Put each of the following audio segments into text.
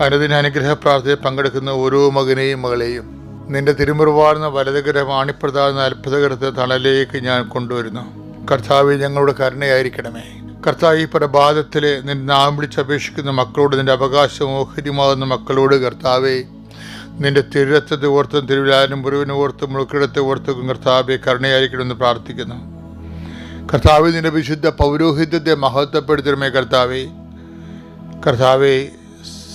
അനുദിന അനുഗ്രഹ പ്രാർത്ഥനയിൽ പങ്കെടുക്കുന്ന ഓരോ മകനെയും മകളെയും നിന്റെ തിരുമുറുവാർന്ന വലതുകരം ആണിപ്രധാന അത്ഭുതകരത്തെ തണലേക്ക് ഞാൻ കൊണ്ടുവരുന്നു. കർത്താവ് ഞങ്ങളുടെ കരുണയായിരിക്കണമേ. കർത്താവ് ഈ പ്രഭാതത്തിൽ നിന്റെ നാം വിളിച്ചപേക്ഷിക്കുന്ന മക്കളോട് നിന്റെ അവകാശം ഓഹരിമാകുന്ന മക്കളോട് കർത്താവെ നിന്റെ തിരുരത്തത്തെ ഓർത്തും തിരുവിലാനും മുറിവിനെ ഓർത്തും മുഴുക്കിടത്തെ ഓർത്തും കർത്താവെ കരുണയായിരിക്കണമെന്ന് പ്രാർത്ഥിക്കുന്നു. കർത്താവ് നിന്റെ വിശുദ്ധ പൗരോഹിത്യത്തെ മഹത്വപ്പെടുത്തണമേ കർത്താവെ. കർത്താവെ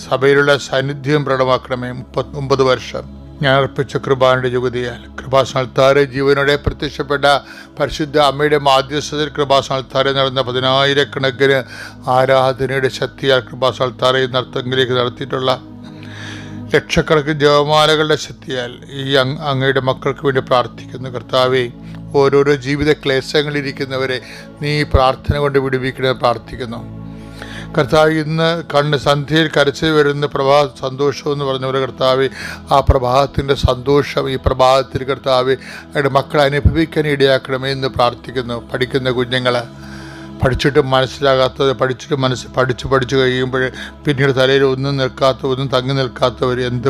സഭയിലുള്ള സാന്നിധ്യം പ്രകടമാക്കണമേ. മുപ്പത്തി ഒമ്പത് വർഷം ഞാൻ അർപ്പിച്ച കൃപാനയുടെ യുഗതിയാൽ കൃപാസനത്താറെ ജീവനോടെ പ്രത്യക്ഷപ്പെട്ട പരിശുദ്ധ അമ്മയുടെ മാധ്യസ്ഥതയിൽ കൃപാസനത്താറെ നടന്ന പതിനായിരക്കണക്കിന് ആരാധനയുടെ ശക്തിയാൽ കൃപാസനത്താറെ നടത്തെങ്കിലേക്ക് നടത്തിയിട്ടുള്ള ലക്ഷക്കണക്കിന് ജപമാലകളുടെ ശക്തിയാൽ ഈ അങ് അങ്ങയുടെ മക്കൾക്ക് വേണ്ടി പ്രാർത്ഥിക്കുന്നു. കർത്താവേ ഓരോരോ ജീവിത ക്ലേശങ്ങളിരിക്കുന്നവരെ നീ പ്രാർത്ഥന കൊണ്ട് വിടുവിക്കണമെന്ന് പ്രാർത്ഥിക്കുന്നു. കർത്താവ് ഇന്ന് കണ്ണ് സന്ധ്യയിൽ കരച്ചു വരുന്ന പ്രഭാ സന്തോഷം എന്ന് പറഞ്ഞ പോലെ കർത്താവ് ആ പ്രഭാതത്തിന്റെ സന്തോഷം ഈ പ്രഭാതത്തിൽ കർത്താവ് അവരുടെ മക്കളെ അനുഭവിക്കാൻ ഇടയാക്കണമേ എന്ന് പ്രാർത്ഥിക്കുന്നു. പഠിക്കുന്ന കുഞ്ഞുങ്ങൾ പഠിച്ചിട്ട് മനസ്സിലാകാത്തത് പഠിച്ചിട്ട് മനസ്സ് പഠിച്ച് പഠിച്ച് കഴിയുമ്പോൾ പിന്നീട് തലയിൽ ഒന്നും നിൽക്കാത്ത ഒന്നും തങ്ങി നിൽക്കാത്തവർ എന്ത്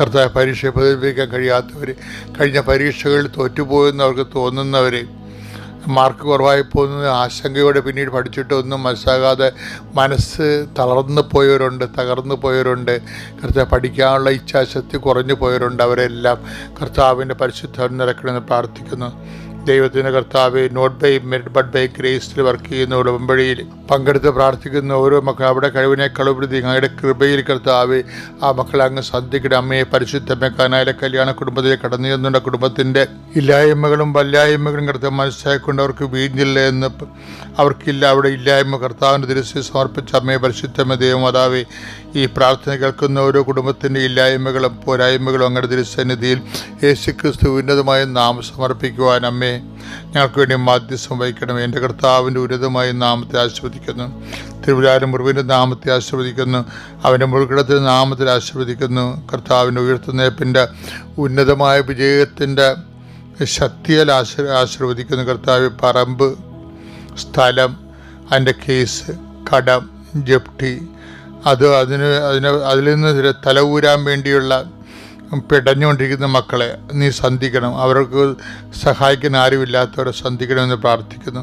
കർത്താവ് പരീക്ഷയെ പ്രതിഫലിപ്പിക്കാൻ കഴിയാത്തവർ കഴിഞ്ഞ പരീക്ഷകളിൽ തോറ്റുപോയെന്ന് അവർക്ക് തോന്നുന്നവർ മാർക്ക് കുറവായി പോകുന്നത് ആശങ്കയോടെ പിന്നീട് പഠിച്ചിട്ട് ഒന്നും മനസ്സാകാതെ മനസ്സ് തളർന്നു പോയവരുണ്ട് തകർന്നു പോയവരുണ്ട്. കർത്താവ് പഠിക്കാനുള്ള ഇച്ഛാശക്തി കുറഞ്ഞു പോയവരുണ്ട്. അവരെല്ലാം കർത്താവിന്റെ പരിശുദ്ധം നിരക്കണമെന്ന് പ്രാർത്ഥിക്കുന്നു. ദൈവത്തിന്റെ കർത്താവ് not by merit but by ഗ്രേസിൽ work ചെയ്യുന്ന ഉടമ്പടിയിൽ പങ്കെടുത്ത് പ്രാർത്ഥിക്കുന്ന ഓരോ മക്കൾ അവിടെ കഴിവിനെ ഉപരി അങ്ങയുടെ കൃപയിൽ കർത്താവ് ആ മക്കളെ അങ്ങ് സദ്യക്കിട അമ്മയെ പരിശുദ്ധമ്മ കാനായിലെ കല്യാണ കുടുംബത്തിലെ കടന്നു ചെന്നുണ്ട് കുടുംബത്തിന്റെ ഇല്ലായ്മകളും വല്ലായ്മകളും കർത്താവ് മനസ്സിലാക്കൊണ്ട് അവർക്ക് വീഞ്ഞില്ല എന്ന് അവർക്കില്ല. അവിടെ ഇല്ലായ്മ കർത്താവിന്റെ ദൃശ്യം സമർപ്പിച്ച അമ്മയെ പരിശുദ്ധമേ ദൈവമാതാവേ ഈ പ്രാർത്ഥന കേൾക്കുന്ന ഓരോ കുടുംബത്തിന്റെ ഇല്ലായ്മകളും പോരായ്മകളും അങ്ങയുടെ തിരുസന്നിധിയിൽ യേശുക്രിസ്തു ഉന്നതമായ നാമം സമർപ്പിക്കുവാൻ അമ്മേ ഞങ്ങൾക്ക് വേണ്ടി മാധ്യസ്ഥം വഹിക്കണം എന്റെ കർത്താവിന്റെ ഉന്നതമായ നാമത്തെ ആസ്വദിക്കുന്നു തിരുവിലാരം മുറിവിന്റെ നാമത്തെ ആസ്വദിക്കുന്നു അവന്റെ മുഴുകിടത്തിന്റെ നാമത്തിൽ ആസ്വദിക്കുന്നു കർത്താവിന്റെ ഉയർത്തുന്നേപ്പിന്റെ ഉന്നതമായ വിജയത്തിന്റെ ശക്തിയാൽ ആശ്ര ആശീർവദിക്കുന്നു കർത്താവ്. പറമ്പ് സ്ഥലം അതിന്റെ കേസ് കടം ജപ്തി അത് അതിന് അതിന് അതിൽ നിന്ന് ഇതിനെ തല ഊരാൻ വേണ്ടിയുള്ള പിടഞ്ഞുകൊണ്ടിരിക്കുന്ന മക്കളെ നീ സന്ധിക്കണം. അവർക്ക് സഹായിക്കുന്ന ആരുമില്ലാത്തവരെ സന്ധിക്കണമെന്ന് പ്രാർത്ഥിക്കുന്നു.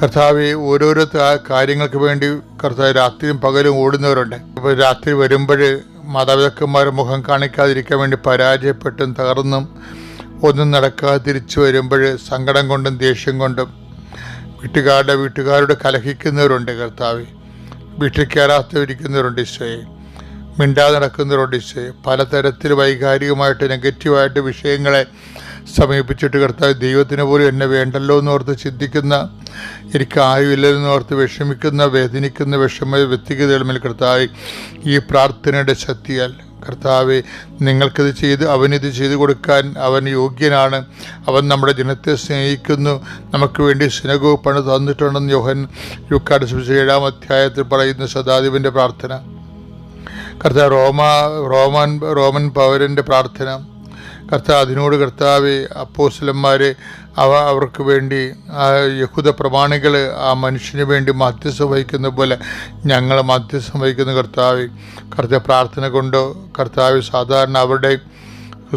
കർത്താവ് ഓരോരോ കാര്യങ്ങൾക്ക് വേണ്ടി കർത്താവ് രാത്രിയും പകലും ഓടുന്നവരുണ്ട്. ഇപ്പോൾ രാത്രി വരുമ്പോൾ മാതാപിതാക്കന്മാർ മുഖം കാണിക്കാതിരിക്കാൻ വേണ്ടി പരാജയപ്പെട്ടും തകർന്നും ഒന്നും നടക്കാതെ തിരിച്ചു വരുമ്പോൾ സങ്കടം കൊണ്ടും ദേഷ്യം കൊണ്ടും വീട്ടുകാരുടെ വീട്ടുകാരോട് കലഹിക്കുന്നവരുണ്ട് കർത്താവ്. വീട്ടിൽ കയറാത്തവരിക്കുന്നവരുണ്ട് ഈശോയെ. മിണ്ടാതെ നടക്കുന്നവരുണ്ട് ഈശോയെ. പലതരത്തിൽ വൈകാരികമായിട്ട് നെഗറ്റീവായിട്ട് വിഷയങ്ങളെ സമീപിച്ചിട്ട് കർത്താവ് ദൈവത്തിന് പോലും എന്നെ വേണ്ടല്ലോ എന്നോർത്ത് ചിന്തിക്കുന്ന എനിക്ക് ആയുമില്ലെന്ന് ഓർത്ത് വിഷമിക്കുന്ന വേദനിക്കുന്ന വിഷമ വ്യക്തിഗതകളിൽ കർത്താവ് ഈ പ്രാർത്ഥനയുടെ ശക്തിയാൽ കർത്താവെ നിങ്ങൾക്കിത് ചെയ്ത് അവനിത് ചെയ്തു കൊടുക്കാൻ അവൻ യോഗ്യനാണ്. അവൻ നമ്മുടെ ജനത്തെ സ്നേഹിക്കുന്നു. നമുക്ക് വേണ്ടി സിനഗോ പണി തന്നിട്ടുണ്ടെന്ന് യോഹൻ യുക്കാട് സുവിശേഷം ഏഴാം അധ്യായത്തിൽ പറയുന്ന സദാധിപന്റെ പ്രാർത്ഥന. കർത്താവ് റോമ റോമൻ റോമൻ പൗരന്റെ പ്രാർത്ഥന. കർത്താവ് അതിനോട് കർത്താവ് അപ്പോസ്ലന്മാരെ അവ അവർക്ക് വേണ്ടി യഹൂദ പ്രമാണികൾ ആ മനുഷ്യന് വേണ്ടി മധ്യസ്ഥം വഹിക്കുന്ന പോലെ ഞങ്ങൾ മധ്യസ്ഥം വഹിക്കുന്ന കർത്താവ് കർത്ത പ്രാർത്ഥന കൊണ്ടോ കർത്താവ് സാധാരണ അവരുടെ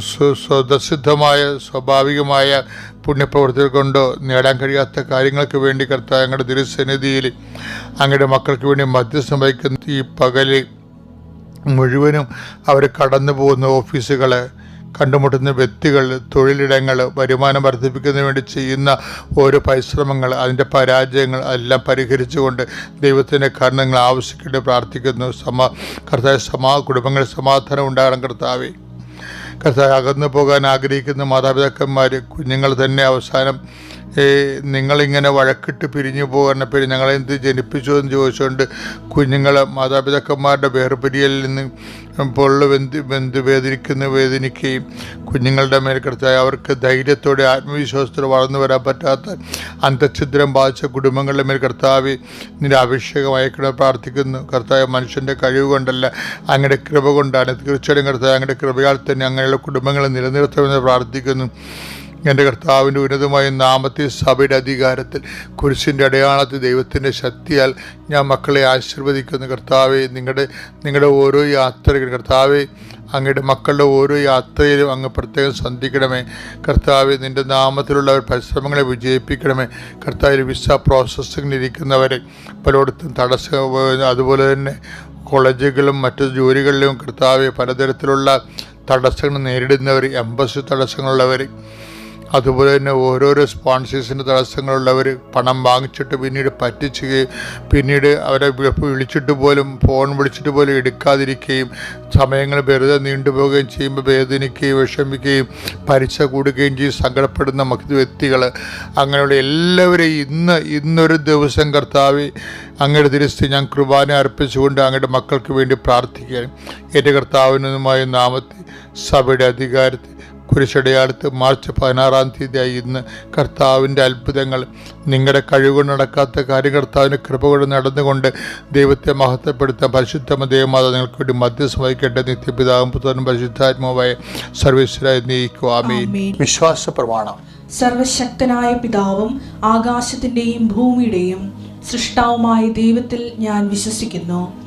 സ്വ- സ്വതസിദ്ധമായ സ്വാഭാവികമായ പുണ്യപ്രവർത്തികൾ കൊണ്ട് നേടാൻ കഴിയാത്ത കാര്യങ്ങൾക്ക് വേണ്ടി കർത്താവ് ഞങ്ങളുടെ തിരുസന്നിധിയിൽ അങ്ങയുടെ മക്കൾക്ക് വേണ്ടി മധ്യസ്ഥം വഹിക്കുന്ന ഈ പകൽ മുഴുവനും അവർ കടന്നു പോകുന്ന ഓഫീസുകൾ കണ്ടുമുട്ടുന്ന വ്യക്തികൾ തൊഴിലിടങ്ങൾ വരുമാനം വർദ്ധിപ്പിക്കുന്നതിന് വേണ്ടി ചെയ്യുന്ന ഓരോ പരിശ്രമങ്ങൾ അതിന്റെ പരാജയങ്ങൾ എല്ലാം പരിഹരിച്ചുകൊണ്ട് ദൈവത്തിന്റെ കാരണങ്ങൾ ആവശ്യിക്കേണ്ടി പ്രാർത്ഥിക്കുന്നു. സമാ കർത്താവ് സമാ കുടുംബങ്ങളിൽ സമാധാനം ഉണ്ടാകണം കർത്താവേ. കർത്താവ് അകന്നു പോകാൻ ആഗ്രഹിക്കുന്ന മാതാപിതാക്കന്മാർ കുഞ്ഞുങ്ങൾ തന്നെ അവസാനം നിങ്ങളിങ്ങനെ വഴക്കിട്ട് പിരിഞ്ഞു പോകുന്ന പേര് ഞങ്ങളെന്ത് ജനിപ്പിച്ചു എന്ന് ചോദിച്ചുകൊണ്ട് കുഞ്ഞുങ്ങളെ മാതാപിതാക്കന്മാരുടെ വേർപിരിയലിൽ നിന്ന് പൊള്ളു വെന്ത് വെന്ത് വേദനിക്കുന്ന വേദനിക്കുകയും കുഞ്ഞുങ്ങളുടെ മേൽ കിടത്തായി അവർക്ക് ധൈര്യത്തോടെ ആത്മവിശ്വാസത്തോടെ വളർന്നു വരാൻ പറ്റാത്ത അന്തഛിദ്രം ബാധിച്ച കുടുംബങ്ങളുടെ മേൽ കർത്താവ് നിന്റെ അഭിഷേകം അയക്കണമെന്ന് പ്രാർത്ഥിക്കുന്നു. കർത്താവ് മനുഷ്യന്റെ കഴിവ് കൊണ്ടല്ല അങ്ങയുടെ കൃപ കൊണ്ടാണ്. തീർച്ചയായും കർത്താവ് അങ്ങയുടെ കൃപയാൽ തന്നെ അങ്ങനെയുള്ള കുടുംബങ്ങളെ നിലനിർത്തണമെന്ന് പ്രാർത്ഥിക്കുന്നു. എന്റെ കർത്താവിന്റെ ഉന്നതമായ നാമത്തിൽ സഭയുടെ അധികാരത്തിൽ കുരിശിന്റെ അടയാളത്തിൽ ദൈവത്തിന്റെ ശക്തിയാൽ ഞാൻ മക്കളെ ആശീർവദിക്കുന്ന. കർത്താവെ നിങ്ങളുടെ നിങ്ങളുടെ ഓരോ യാത്രകൾ കർത്താവെ അങ്ങയുടെ മക്കളുടെ ഓരോ യാത്രയിലും അങ്ങ് പ്രത്യേകം ശ്രദ്ധിക്കണമേ. കർത്താവ് നിന്റെ നാമത്തിലുള്ള പരിശ്രമങ്ങളെ വിജയിപ്പിക്കണമേ. കർത്താവ് വിസ പ്രോസസ്സിങ്ങിലിരിക്കുന്നവരെ പലയിടത്തും തടസ്സം അതുപോലെ തന്നെ കോളേജുകളിലും മറ്റു ജോലികളിലും കർത്താവ് പലതരത്തിലുള്ള തടസ്സങ്ങൾ നേരിടുന്നവർ എംബസി തടസ്സങ്ങളുള്ളവർ അതുപോലെ തന്നെ ഓരോരോ സ്പോൺസേഴ്സിന്റെ തടസ്സങ്ങളുള്ളവർ പണം വാങ്ങിച്ചിട്ട് പിന്നീട് പറ്റിച്ചുകയും പിന്നീട് അവരെ വിളിച്ചിട്ട് പോലും ഫോൺ വിളിച്ചിട്ട് പോലും എടുക്കാതിരിക്കുകയും സമയങ്ങൾ വെറുതെ നീണ്ടുപോവുകയും ചെയ്യുമ്പോൾ വേദനിക്കുകയും വിഷമിക്കുകയും പരീക്ഷ കൂടുകയും ചെയ്യും. സങ്കടപ്പെടുന്ന മറ്റു വ്യക്തികൾ. അങ്ങനെയുള്ള എല്ലാവരെയും ഇന്ന് ഇന്നൊരു ദിവസം കർത്താവ് അങ്ങയുടെ തിരിച്ച് ഞാൻ കൃപാനെ അർപ്പിച്ചുകൊണ്ട് അങ്ങയുടെ മക്കൾക്ക് വേണ്ടി പ്രാർത്ഥിക്കുകയാണ്. എന്റെ കർത്താവിനുമായ നാമത്തെ സഭയുടെ അധികാരത്തിൽ കുരിശടയാടുത്ത് മാർച്ച് പതിനാറാം തീയതിയായി ഇന്ന് കർത്താവിന്റെ അത്ഭുതങ്ങൾ. നിങ്ങളുടെ കഴിവുകൊണ്ട് നടക്കാത്ത കാര്യം കർത്താവിന്റെ കൃപ കൊണ്ട് നടന്നുകൊണ്ട് ദൈവത്തെ മഹത്വപ്പെടുത്താൻ പരിശുദ്ധമ ദൈവമാത നിങ്ങൾക്ക് വേണ്ടി മധ്യസ്ഥം വഹിക്കട്ടെ. നിത്യപിതാവും പുത്രനും പരിശുദ്ധാത്മാവായ സർവീശ്വരായി നീക്കുവാമി വിശ്വാസ പ്രമാണം. സർവശക്തനായ പിതാവും ആകാശത്തിന്റെയും ഭൂമിയുടെയും സൃഷ്ടാവുമായ ദൈവത്തിൽ ഞാൻ വിശ്വസിക്കുന്നു.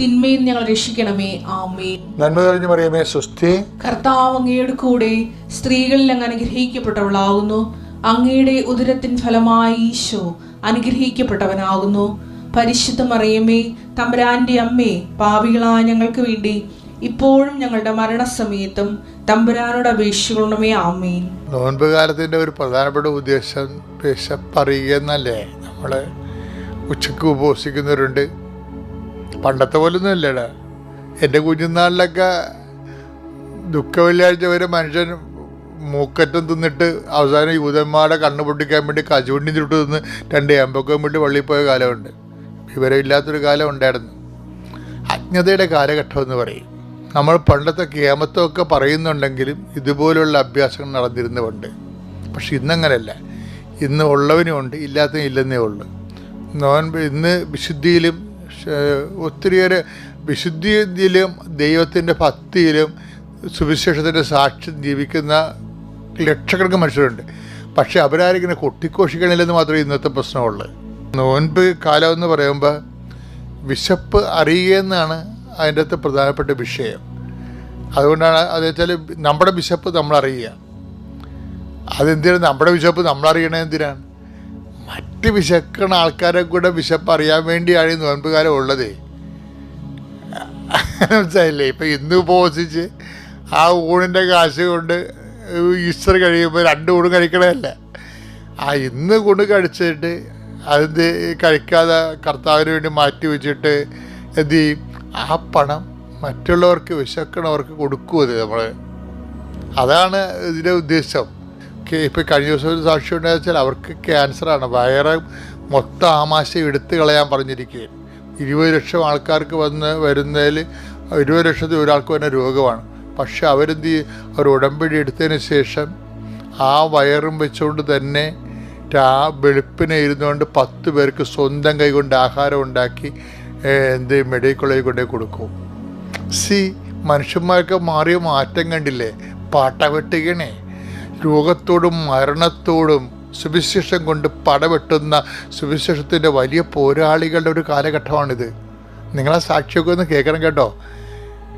തിന്മയിൽ ഞങ്ങൾ രക്ഷിക്കണമേ. ആമേ നന്മ കഴിഞ്ഞു പറയുമേ സുസ്ഥി കർത്താവ് അങ്ങയുടെ കൂടെ സ്ത്രീകളിൽ അങ്ങ് അനുഗ്രഹിക്കപ്പെട്ടവളാകുന്നു. അങ്ങയുടെ ഉദരത്തിൻ ഫലമായി ഈശോ അനുഗ്രഹിക്കപ്പെട്ടവനാകുന്നു. പരിശുദ്ധ മറിയമേ തമ്പുരാന്റെ അമ്മേ പാവികളായ ഞങ്ങൾക്ക് വേണ്ടി ഇപ്പോഴും ഞങ്ങളുടെ മരണസമയത്തും തമ്പുരാനോട് അപേക്ഷിക്കണമേ. ആമേൻ. നോൻപ് കാലത്തിന്റെ ഒരു പ്രധാനപ്പെട്ട ഉദ്ദേശം വിശപ്പറിയുക എന്നല്ലേ? നമ്മൾ ഉച്ചയ്ക്ക് ഉപവസിക്കുന്നവരുണ്ട് പണ്ടത്തെ പോലൊന്നും ഇല്ലടാ എന്റെ കുഞ്ഞുനാളിലൊക്കെ ദുഃഖ വെള്ളിയാഴ്ച വരെ മനുഷ്യൻ മൂക്കറ്റം തിന്നിട്ട് അവസാനം യൂതന്മാരുടെ കണ്ണ് പൊട്ടിക്കാൻ വേണ്ടി കശുവണ്ടി ചുട്ട് തിന്ന് രണ്ട് അമ്പൊക്കെ വേണ്ടി വള്ളിയിൽ പോയ കാലമുണ്ട്. വിവരമില്ലാത്തൊരു കാലം ഉണ്ടായിരുന്നു. അജ്ഞതയുടെ കാലഘട്ടം എന്ന് പറയും. നമ്മൾ പണ്ടത്തെ കേമത്വമൊക്കെ പറയുന്നുണ്ടെങ്കിലും ഇതുപോലുള്ള അഭ്യാസങ്ങൾ നടന്നിരുന്നു പണ്ട് പക്ഷെ ഇന്നങ്ങനെയല്ല ഇന്ന് ഉള്ളവനും ഉണ്ട് ഇല്ലാത്തവനും ഇല്ലെന്നേ ഉള്ളൂ. നോൻ ഇന്ന് വിശുദ്ധിയിലും ഒത്തിരിയേറെ വിശുദ്ധിയിലും ദൈവത്തിന്റെ ഭക്തിയിലും സുവിശേഷത്തിന്റെ സാക്ഷ്യം ജീവിക്കുന്ന ലക്ഷക്കണക്കിന് മനുഷ്യരുണ്ട്. പക്ഷെ അവരാരും ഇങ്ങനെ കൊട്ടിക്കോഷിക്കണില്ലെന്ന് മാത്രമേ ഇന്നത്തെ പ്രശ്നമുള്ളൂ. നോൻപ് കാലം എന്ന് പറയുമ്പോൾ വിശപ്പ് അറിയുക എന്നാണ് അതിന്റെ അകത്ത് പ്രധാനപ്പെട്ട വിഷയം. അതുകൊണ്ടാണ് അത് വെച്ചാൽ നമ്മുടെ വിശപ്പ് നമ്മൾ അറിയുക. അതെന്തിനാണ് നമ്മുടെ വിശപ്പ് നമ്മൾ എന്തിനാണ്? മറ്റ് വിശക്കണ ആൾക്കാരെ കൂടെ വിശപ്പ് അറിയാൻ വേണ്ടിയാണ് ഈ നോൻപ് കാലം ഉള്ളതേ. മനസ്സിലായില്ലേ? ഇപ്പം ഇന്ന് ഉപവസിച്ച് ആ ഊണിന്റെ കാശ് കൊണ്ട് ഈസ്റ്റർ കഴിയുമ്പോൾ രണ്ട് ഊണ് കഴിക്കണമല്ല ആ ഇന്ന് കൊണ്ട് കഴിച്ചിട്ട് അത് കഴിക്കാതെ കർത്താവിന് വേണ്ടി മാറ്റി വെച്ചിട്ട് എന്ത് ചെയ്യും? ആ പണം മറ്റുള്ളവർക്ക് വിശക്കണവർക്ക് കൊടുക്കുമത് നമ്മൾ അതാണ് ഇതിന്റെ ഉദ്ദേശം. ഇപ്പം കഴിഞ്ഞ ദിവസം ഒരു സാക്ഷ്യം ഉണ്ടായെന്ന് വെച്ചാൽ അവർക്ക് ക്യാൻസറാണ്. വയറ് മൊത്തം ആമാശയം എടുത്തു കളയാൻ പറഞ്ഞിരിക്കുകയും. ഇരുപത് ലക്ഷം ആൾക്കാർക്ക് വന്ന് വരുന്നതിൽ ഇരുപത് ലക്ഷത്തിൽ ഒരാൾക്ക് തന്നെ രോഗമാണ്. പക്ഷെ അവരെന്ത് അവർ ഉടമ്പടി എടുത്തതിന് ശേഷം ആ വയറും വെച്ചുകൊണ്ട് തന്നെ ആ വെളുപ്പിനെ ഇരുന്നുകൊണ്ട് പത്ത് പേർക്ക് സ്വന്തം കൈകൊണ്ട് ആഹാരം ഉണ്ടാക്കി എന്ത് മെഡിക്കൽ കോളേജിൽ കൊണ്ടേ കൊടുക്കും. സി മനുഷ്യന്മാർക്ക് മാറിയ മാറ്റം കണ്ടില്ലേ? പാട്ട വെട്ടുകണേ രോഗത്തോടും മരണത്തോടും സുവിശേഷം കൊണ്ട് പടവെട്ടുന്ന സുവിശേഷത്തിന്റെ വലിയ പോരാളികളുടെ ഒരു കാലഘട്ടമാണിത്. നിങ്ങളെ സാക്ഷിയൊക്കെ ഒന്ന് കേൾക്കണം കേട്ടോ.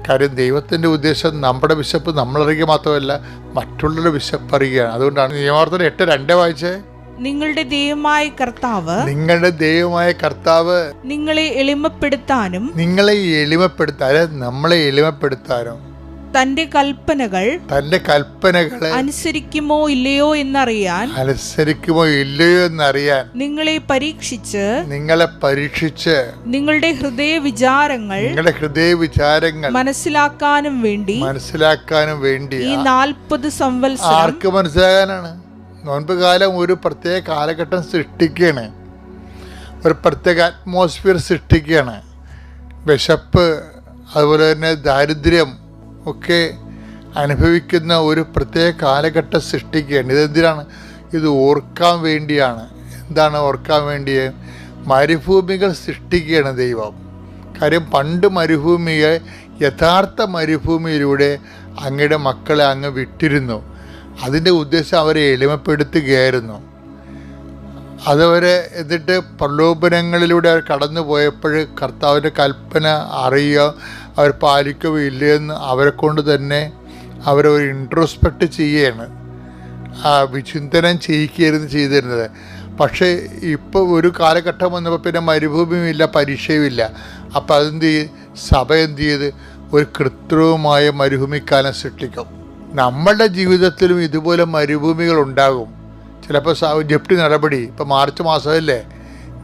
കാര്യം ദൈവത്തിന്റെ ഉദ്ദേശം നമ്മുടെ വിശപ്പ് നമ്മളറിയുക മാത്രമല്ല മറ്റുള്ളവരുടെ വിശപ്പ് അറിയുകയാണ്. അതുകൊണ്ടാണ് നിയമാർത്ഥന എട്ട് രണ്ട് വായിച്ചേ. നിങ്ങളുടെ ദൈവമായ കർത്താവ് നിങ്ങളുടെ ദൈവമായ കർത്താവ് നിങ്ങളെ എളിമപ്പെടുത്താനും നിങ്ങളെ എളിമപ്പെടുത്താനും നമ്മളെ എളിമപ്പെടുത്താനും. തന്റെ കൽപ്പനകൾ തന്റെ കൽപ്പനകളെ അനുസരിക്കുമോ ഇല്ലയോ എന്നറിയാൻ അനുസരിക്കുമോ ഇല്ലയോ എന്നറിയാൻ നിങ്ങളെ പരീക്ഷിച്ച് നിങ്ങളെ പരീക്ഷിച്ച് നിങ്ങളുടെ ഹൃദയ വിചാരങ്ങൾ നിങ്ങളുടെ ഹൃദയ വിചാരങ്ങൾ മനസ്സിലാക്കാനും വേണ്ടി മനസ്സിലാക്കാനും വേണ്ടി ഈ നാൽപ്പത് സംവത്സരം ആർക്ക് മനസ്സിലാകാനാണ്? നോൻപ് കാലം ഒരു പ്രത്യേക കാലഘട്ടം സൃഷ്ടിക്കുകയാണ് ഒരു പ്രത്യേക അറ്റ്മോസ്ഫിയർ സൃഷ്ടിക്കുകയാണ് വിശപ്പ് അതുപോലെ തന്നെ ദാരിദ്ര്യം ഒക്കെ അനുഭവിക്കുന്ന ഒരു പ്രത്യേക കാലഘട്ടം സൃഷ്ടിക്കുകയാണ്. ഇതെന്തിനാണ്? ഇത് ഓർക്കാൻ വേണ്ടിയാണ്. എന്താണ് ഓർക്കാൻ വേണ്ടിയ? മരുഭൂമികൾ സൃഷ്ടിക്കുകയാണ് ദൈവം. കാര്യം പണ്ട് മരുഭൂമിയെ യഥാർത്ഥ മരുഭൂമിയിലൂടെ അങ്ങയുടെ മക്കളെ അങ്ങ് വിട്ടിരുന്നു. അതിന്റെ ഉദ്ദേശം അവരെ എളിമപ്പെടുത്തുകയായിരുന്നു. അതവരെ എന്നിട്ട് പ്രലോഭനങ്ങളിലൂടെ അവർ കടന്നു പോയപ്പോൾ കർത്താവിന്റെ കൽപ്പന അറിയുക അവർ പാലിക്കുകയോ ഇല്ലയെന്ന് അവരെ കൊണ്ട് തന്നെ അവരെ ഒരു ഇൻട്രോസ്പെക്റ്റ് ചെയ്യുകയാണ്. വിചിന്തനം ചെയ്യിക്കുകയായിരുന്നു ചെയ്തിരുന്നത്. പക്ഷേ ഇപ്പോൾ ഒരു കാലഘട്ടം വന്നപ്പോൾ പിന്നെ മരുഭൂമിയുമില്ല പരീക്ഷയുമില്ല അപ്പോൾ അതെന്ത് ചെയ്ത്? സഭ എന്ത് ചെയ്ത്? ഒരു കൃത്രിമമായ മരുഭൂമിക്കാലം സൃഷ്ടിക്കും. നമ്മളുടെ ജീവിതത്തിലും ഇതുപോലെ മരുഭൂമികൾ ഉണ്ടാകും. ചിലപ്പോൾ ജപ്തി നടപടി. ഇപ്പോൾ മാർച്ച് മാസമല്ലേ?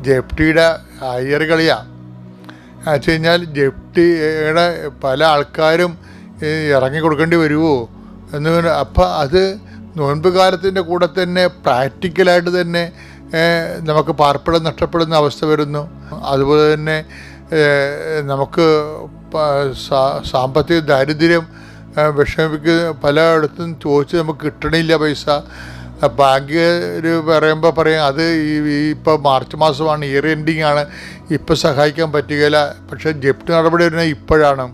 ജപ്തിയുടെ അയ്യർ കളിയാണ് വെച്ച് കഴിഞ്ഞാൽ ജപ്തിയുടെ പല ആൾക്കാരും ഇറങ്ങി കൊടുക്കേണ്ടി വരുമോ എന്ന് അപ്പം അത് നോൻപ് കാലത്തിന്റെ കൂടെ തന്നെ പ്രാക്ടിക്കലായിട്ട് തന്നെ നമുക്ക് പാർപ്പിടം നഷ്ടപ്പെടുന്ന അവസ്ഥ വരുന്നു. അതുപോലെ തന്നെ നമുക്ക് സാമ്പത്തിക ദാരിദ്ര്യം വിഷമിപ്പിക്കുന്ന പലയിടത്തും ചോദിച്ച് നമുക്ക് കിട്ടണില്ല പൈസ. ബാങ്ക് പറയുമ്പോൾ പറയും അത് ഈ ഇപ്പോൾ മാർച്ച് മാസമാണ് ഇയർ എൻഡിങ് ആണ് ഇപ്പോൾ സഹായിക്കാൻ പറ്റുകയില്ല. പക്ഷേ ജപ്തി നടപടി വരുന്നത് ഇപ്പോഴാണ്.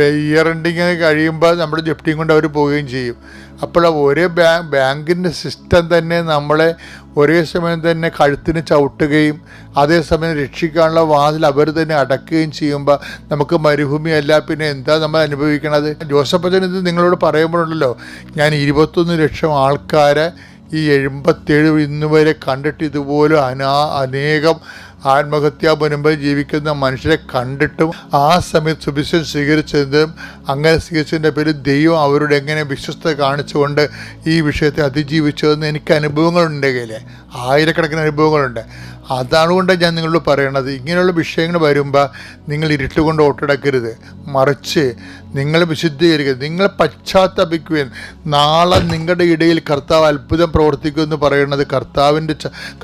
ഇയർ എൻഡിങ് കഴിയുമ്പോൾ നമ്മുടെ ജപ്തിയും കൊണ്ട് അവർ പോവുകയും ചെയ്യും. അപ്പോൾ ഒരേ ബാങ്ക് ബാങ്കിന്റെ സിസ്റ്റം തന്നെ നമ്മളെ ഒരേ സമയം തന്നെ കഴുത്തിന് ചവിട്ടുകയും അതേസമയം രക്ഷിക്കാനുള്ള വാതിൽ അവർ തന്നെ അടക്കുകയും ചെയ്യുമ്പോൾ നമുക്ക് മരുഭൂമിയല്ല പിന്നെ എന്താ നമ്മൾ അനുഭവിക്കണത്? ജോസഫ് അച്ഛൻ ഇത് നിങ്ങളോട് പറയുമ്പോഴുണ്ടല്ലോ ഞാൻ ഇരുപത്തൊന്ന് ലക്ഷം ആൾക്കാരെ ഈ എഴുപത്തേഴ് ഇന്ന് വരെ കണ്ടിട്ട് ഇതുപോലെ അനാ അനേകം ആത്മഹത്യാ മുൻപ് ജീവിക്കുന്ന മനുഷ്യരെ കണ്ടിട്ടും ആ സമയത്ത് സുഭിശ്വം സ്വീകരിച്ചതും അങ്ങനെ സ്വീകരിച്ചതിന്റെ പേരിൽ ദൈവം അവരോട് എങ്ങനെ വിശ്വസ്ത കാണിച്ചുകൊണ്ട് ഈ വിഷയത്തെ അതിജീവിച്ചതെന്ന് എനിക്ക് അനുഭവങ്ങളുണ്ട് കയ്യിൽ ആയിരക്കണക്കിന് അനുഭവങ്ങളുണ്ട്. അതാണ് കൊണ്ട് ഞാൻ നിങ്ങളോട് പറയണത്. ഇങ്ങനെയുള്ള വിഷയങ്ങൾ വരുമ്പോൾ നിങ്ങൾ ഇരുട്ടുകൊണ്ട് ഓട്ടടക്കരുത് മറിച്ച് നിങ്ങൾ വിശുദ്ധീകരിക്കുക നിങ്ങൾ പശ്ചാത്തപിക്കുകയും നാളെ നിങ്ങളുടെ ഇടയിൽ കർത്താവ് അത്ഭുതം പ്രവർത്തിക്കും എന്ന് പറയുന്നത് കർത്താവിന്റെ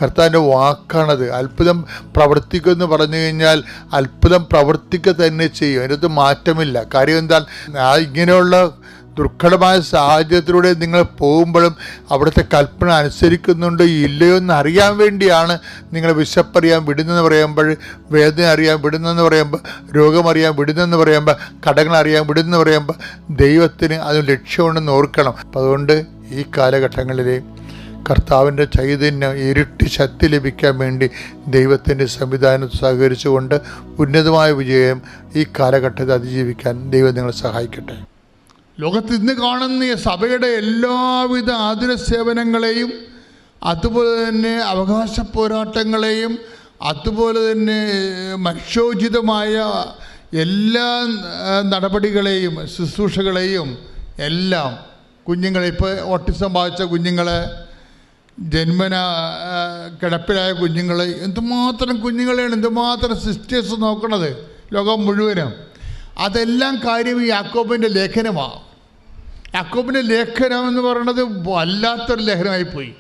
കർത്താവിന്റെ വാക്കാണത്. അത്ഭുതം പ്രവർത്തിക്കുമെന്ന് പറഞ്ഞു കഴിഞ്ഞാൽ അത്ഭുതം പ്രവർത്തിക്കുക തന്നെ ചെയ്യും. അതിനകത്ത് മാറ്റമില്ല. കാര്യം എന്താ? ഇങ്ങനെയുള്ള ദുർഘടമായ സാഹചര്യത്തിലൂടെ നിങ്ങൾ പോകുമ്പോഴും അവിടുത്തെ കൽപ്പന അനുസരിക്കുന്നുണ്ടോ ഇല്ലയോ എന്ന് അറിയാൻ വേണ്ടിയാണ് നിങ്ങൾ വിശപ്പറിയാൻ വിടുന്നെന്ന് പറയുമ്പോൾ വേദന അറിയാൻ വിടുന്നെന്ന് പറയുമ്പോൾ രോഗമറിയാൻ വിടുന്നെന്ന് പറയുമ്പോൾ കടങ്ങൾ അറിയാൻ വിടുന്നെന്ന് പറയുമ്പോൾ ദൈവത്തിന് അത് ലക്ഷ്യമുണ്ടെന്ന് ഓർക്കണം. അപ്പം അതുകൊണ്ട് ഈ കാലഘട്ടങ്ങളിൽ കർത്താവിന്റെ ചൈതന്യം ഇരുട്ടി ശക്തി ലഭിക്കാൻ വേണ്ടി ദൈവത്തിന്റെ സംവിധാനം സഹകരിച്ചുകൊണ്ട് ഉന്നതമായ വിജയം ഈ കാലഘട്ടത്തെ അതിജീവിക്കാൻ ദൈവം നിങ്ങളെ സഹായിക്കട്ടെ. ലോകത്ത് ഇന്ന് കാണുന്ന സഭയുടെ എല്ലാവിധ ആതുര സേവനങ്ങളെയും അതുപോലെ തന്നെ അവകാശ പോരാട്ടങ്ങളെയും അതുപോലെ തന്നെ മനുഷ്യോചിതമായ എല്ലാ നടപടികളെയും ശുശ്രൂഷകളെയും എല്ലാം കുഞ്ഞുങ്ങളെ ഇപ്പോൾ ഓട്ടിസം ബാധിച്ച കുഞ്ഞുങ്ങളെ ജന്മന കിടപ്പിലായ കുഞ്ഞുങ്ങൾ എന്തുമാത്രം കുഞ്ഞുങ്ങളെയാണ് എന്തുമാത്രം സിസ്റ്റേഴ്സ് നോക്കണത് ലോകം മുഴുവനും. അതെല്ലാം കാര്യം ഈ യാക്കോബിന്റെ ലേഖനമാണ് യാക്കോബിന്റെ ലേഖനം എന്ന് പറയുന്നത് വല്ലാത്തൊരു ലേഖനമായി പോയി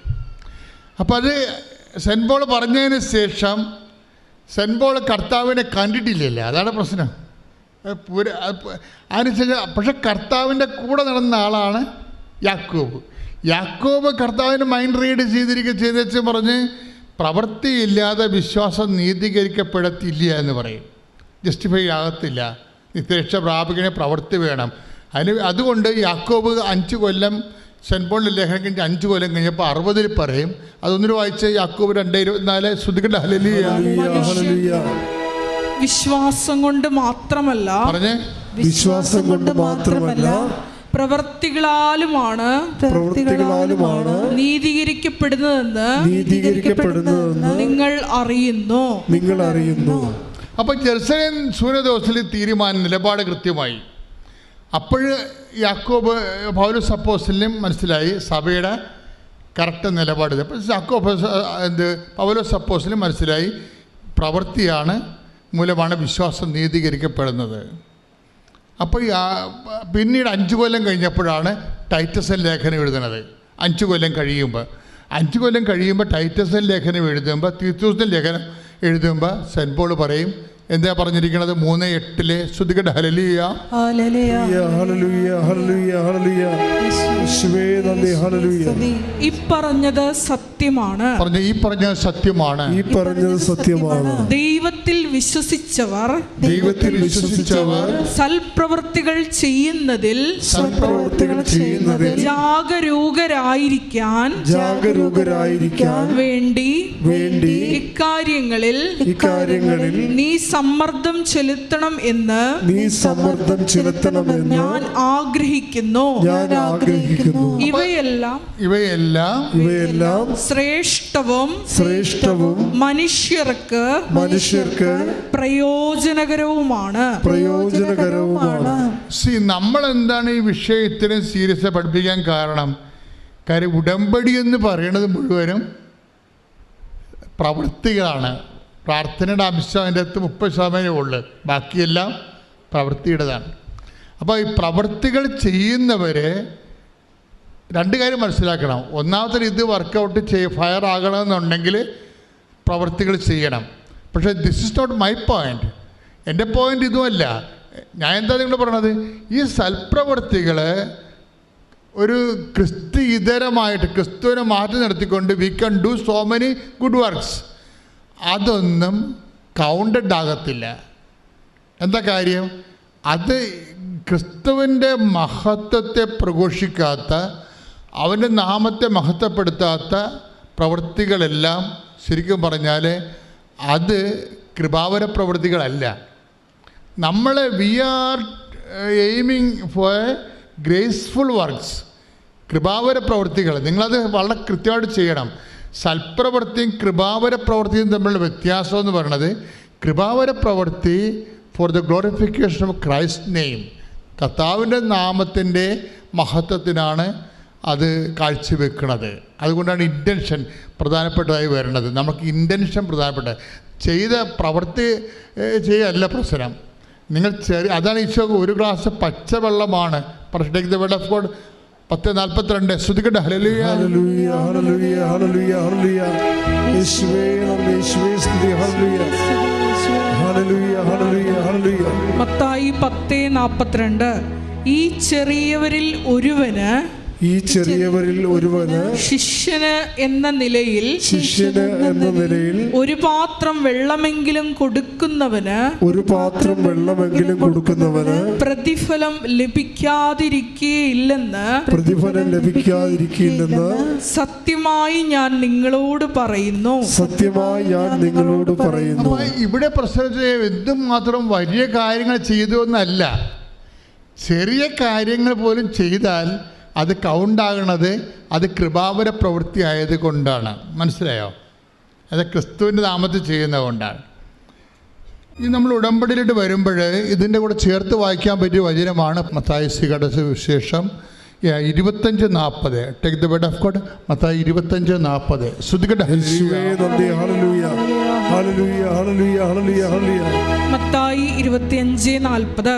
അപ്പോൾ അത് സെൻബോൾ പറഞ്ഞതിന് ശേഷം സെൻബോൾ കർത്താവിനെ കണ്ടിട്ടില്ലല്ലേ? അതാണ് പ്രശ്നം. പുര- അതിനുശേഷം പക്ഷെ കർത്താവിന്റെ കൂടെ നടന്ന ആളാണ് യാക്കോബ്. യാക്കോബ് കർത്താവിന്റെ മൈൻഡ് റീഡ് ചെയ്തിരിക്കുക ചെയ്തേച്ച് പറഞ്ഞ് പ്രവൃത്തിയില്ലാതെ വിശ്വാസം നീതീകരിക്കപ്പെടത്തില്ല എന്ന് പറയും. ജസ്റ്റിഫൈ ആകത്തില്ല. നിത്യരക്ഷ പ്രാപിക്കണേ പ്രവൃത്തി വേണം. അതിന് അതുകൊണ്ട് യാക്കോബ് അഞ്ച് കൊല്ലം സെന്റ് പോളിന്റെ ലേഖനം കഴിഞ്ഞ് അഞ്ച് കൊല്ലം കഴിഞ്ഞപ്പോൾ അറുപതിൽ പറയും. അതൊന്നിന് വായിച്ച് യാക്കോബ് രണ്ട് ഇരുപത്തിനാല്. ഹല്ലേലൂയ. വിശ്വാസം കൊണ്ട് മാത്രമല്ല പറഞ്ഞേ. വിശ്വാസം കൊണ്ട് മാത്രമല്ല പ്രവർത്തികളാലുമാണ് പ്രവൃത്തികളാലുമാണ് നീതീകരിക്കപ്പെടുന്നതെന്ന് നീതീകരിക്കപ്പെടുന്നതെന്ന് നിങ്ങൾ അറിയുന്നു. നിങ്ങൾ അറിയുന്നു. അപ്പൊ ജെറുസലേം സൂര്യദോസിൽ തീരുമാനം നിലപാട് കൃത്യമായി. അപ്പോൾ യാക്കോബ് പൗലോസ് അപ്പോസ്റ്റലിനും മനസ്സിലായി സഭയുടെ കറക്റ്റ് നിലപാട് അപ്പോൾ യാക്കോബ് എന്ത് പൗലോസ് അപ്പോസ്റ്റലിനും മനസ്സിലായി പ്രവൃത്തിയാണ് മൂലമാണ് വിശ്വാസം നീതീകരിക്കപ്പെടുന്നത്. അപ്പോൾ പിന്നീട് അഞ്ച് കൊല്ലം കഴിഞ്ഞപ്പോഴാണ് ടൈറ്റസൻ ലേഖനം എഴുതുന്നത്. അഞ്ച് കൊല്ലം കഴിയുമ്പോൾ. അഞ്ച് കൊല്ലം കഴിയുമ്പോൾ ടൈറ്റസൻ ലേഖനം എഴുതുമ്പോൾ തീർച്ചൂസൻ ലേഖനം എഴുതുമ്പോൾ സെൻപോൾ പോൾ പറയും എന്താ പറഞ്ഞിരിക്കുന്നത് മൂന്ന് എട്ടിലെ ശ്രുതികട ഹലലിയ ഹല്ലേലൂയ, ഹല്ലേലൂയ, ഹല്ലേലൂയ, ഹല്ലേലൂയ. യേശുവേ ഹല്ലേലൂയ. ഇപ്പറഞ്ഞത് സത്യമാണ്. പറഞ്ഞ ഈ പറഞ്ഞത് സത്യമാണ്. ഈ പറഞ്ഞത് സത്യമാണ്. ദൈവത്തിൽ വിശ്വസിച്ചവർ ദൈവത്തിൽ വിശ്വസിച്ചവർ സൽപ്രവൃത്തികൾ ചെയ്യുന്നതിൽ സൽപ്രവൃത്തികൾ ചെയ്യുന്നതിൽ ജാഗരൂകരായിരിക്കാൻ ജാഗരൂകരായിരിക്കാൻ വേണ്ടി വേണ്ടി ഇക്കാര്യങ്ങളിൽ ഇക്കാര്യങ്ങളിൽ നീ സമ്മർദ്ദം ചെലുത്തണം എന്ന് നീ സമ്മർദ്ദം ചെലുത്തണമെന്ന് ഞാൻ ആഗ്രഹിക്കുന്നു. ഞാൻ ആഗ്രഹിക്കുന്നു. ഇവയെല്ലാം ഇവയെല്ലാം ഇവയെല്ലാം ശ്രേഷ്ഠവും ശ്രേഷ്ഠവും മനുഷ്യർക്ക് മനുഷ്യർക്ക് പ്രയോജനകരവുമാണ്. പ്രയോജനകരവുമാണ്. സി നമ്മൾ എന്താണ് ഈ വിഷയം ഇത്രയും സീരിയസ് പഠിപ്പിക്കാൻ കാരണം? കാര്യം ഉടമ്പടി എന്ന് പറയുന്നത് മുഴുവനും പ്രവൃത്തികളാണ്. പ്രാർത്ഥനയുടെ അംശം അതിന്റെ അകത്ത് മുപ്പത് ശതമാനമേ ഉള്ളു. ബാക്കിയെല്ലാം പ്രവൃത്തിയുടേതാണ്. അപ്പോൾ ഈ പ്രവൃത്തികൾ ചെയ്യുന്നവർ രണ്ട് കാര്യം മനസ്സിലാക്കണം. ഒന്നാമത്തെ ഇത് വർക്കൗട്ട് ചെയ്യ ഫയർ ആകണമെന്നുണ്ടെങ്കിൽ പ്രവൃത്തികൾ ചെയ്യണം. പക്ഷേ this is not my point എന്റെ പോയിന്റ് ഇതുമല്ല. ഞാൻ എന്താ നിങ്ങൾ പറയണത്? ഈ സൽപ്രവൃത്തികൾ ഒരു ക്രിസ്തു ഇതരമായിട്ട് ക്രിസ്തുവിനെ മാറ്റി നിർത്തിക്കൊണ്ട് we can do so many good works അതൊന്നും കൗണ്ടഡ് ആകത്തില്ല. എന്താ കാര്യം? അത് ക്രിസ്തുവിന്റെ മഹത്വത്തെ പ്രഘോഷിക്കാത്ത അവന്റെ നാമത്തെ മഹത്വപ്പെടുത്താത്ത പ്രവൃത്തികളെല്ലാം ശരിക്കും പറഞ്ഞാൽ അത് കൃപാവര പ്രവൃത്തികളല്ല. നമ്മൾ we are aiming for graceful works കൃപാവര പ്രവൃത്തികൾ. നിങ്ങളത് വളരെ കൃത്യമായിട്ട് ചെയ്യണം. സൽപ്രവൃത്തിയും കൃപാവര പ്രവൃത്തിയും തമ്മിലുള്ള വ്യത്യാസം എന്ന് പറയുന്നത് കൃപാവര പ്രവൃത്തി for the glorification of Christ name കർത്താവിന്റെ നാമത്തിന്റെ മഹത്വത്തിനാണ് അത് കാഴ്ചവെക്കുന്നത്. അതുകൊണ്ടാണ് ഇന്റൻഷൻ പ്രധാനപ്പെട്ടതായി വരുന്നത്. നമുക്ക് ഇന്റൻഷൻ പ്രധാനപ്പെട്ട ചെയ്ത പ്രവൃത്തി ചെയ്യല്ല പ്രശ്നം. നിങ്ങൾ ചെറിയ അതാണ് ഈശോ ഒരു glass പച്ചവെള്ളമാണ്. Take the vellam of God പത്ത് നാൽപ്പത്തിരണ്ട്. ശ്രുതിക്കട്ടെ. ഹലലുയ യേശുവേ യേശുവേ സ്തുതി. മത്തായി പത്ത് നാൽപ്പത്തിരണ്ട്. ഈ ചെറിയവരിൽ ഒരുവന് ഈ ചെറിയവരിൽ ഒരുവന് ശിഷ്യന് എന്ന നിലയിൽ ശിഷ്യന് എന്ന നിലയിൽ ഒരു പാത്രം വെള്ളമെങ്കിലും കൊടുക്കുന്നവന് ഒരു പാത്രം വെള്ളമെങ്കിലും കൊടുക്കുന്നവന് പ്രതിഫലം ലഭിക്കാതിരിക്കുകയില്ലെന്ന് പ്രതിഫലം ലഭിക്കാതിരിക്കില്ലെന്ന് സത്യമായി ഞാൻ നിങ്ങളോട് പറയുന്നു. സത്യമായി ഞാൻ നിങ്ങളോട് പറയുന്നു. ഇവിടെ ഇവിടെ പ്രശ്നത്തിൽ എന്തുമാത്രം വലിയ കാര്യങ്ങൾ ചെയ്തു എന്നല്ല. ചെറിയ കാര്യങ്ങൾ പോലും ചെയ്താൽ അത് കൗണ്ടാകണത് അത് കൃപാവര പ്രവൃത്തി ആയത് കൊണ്ടാണ് മനസ്സിലായോ? അത് ക്രിസ്തുവിന്റെ നാമത്തിൽ ചെയ്യുന്നത് കൊണ്ടാണ് ഈ നമ്മൾ ഉടമ്പടിയിലിട്ട് വരുമ്പോൾ ഇതിന്റെ കൂടെ ചേർത്ത് വായിക്കാൻ പറ്റിയ വചനമാണ് മത്തായി സികളുടെ വിശേഷം ഇരുപത്തഞ്ച് നാൽപ്പത് take the bed of God Mathayi ഇരുപത്തഞ്ച് നാൽപ്പത് ശ്രുതികട്ടെ. യേശുവേ ഹല്ലേലൂയ. ഹല്ലേലൂയ ഹല്ലേലൂയ ഹല്ലേലൂയ ഹല്ലേലൂയ. മത്തായി ഇരുപത്തിയഞ്ച് നാൽപ്പത്.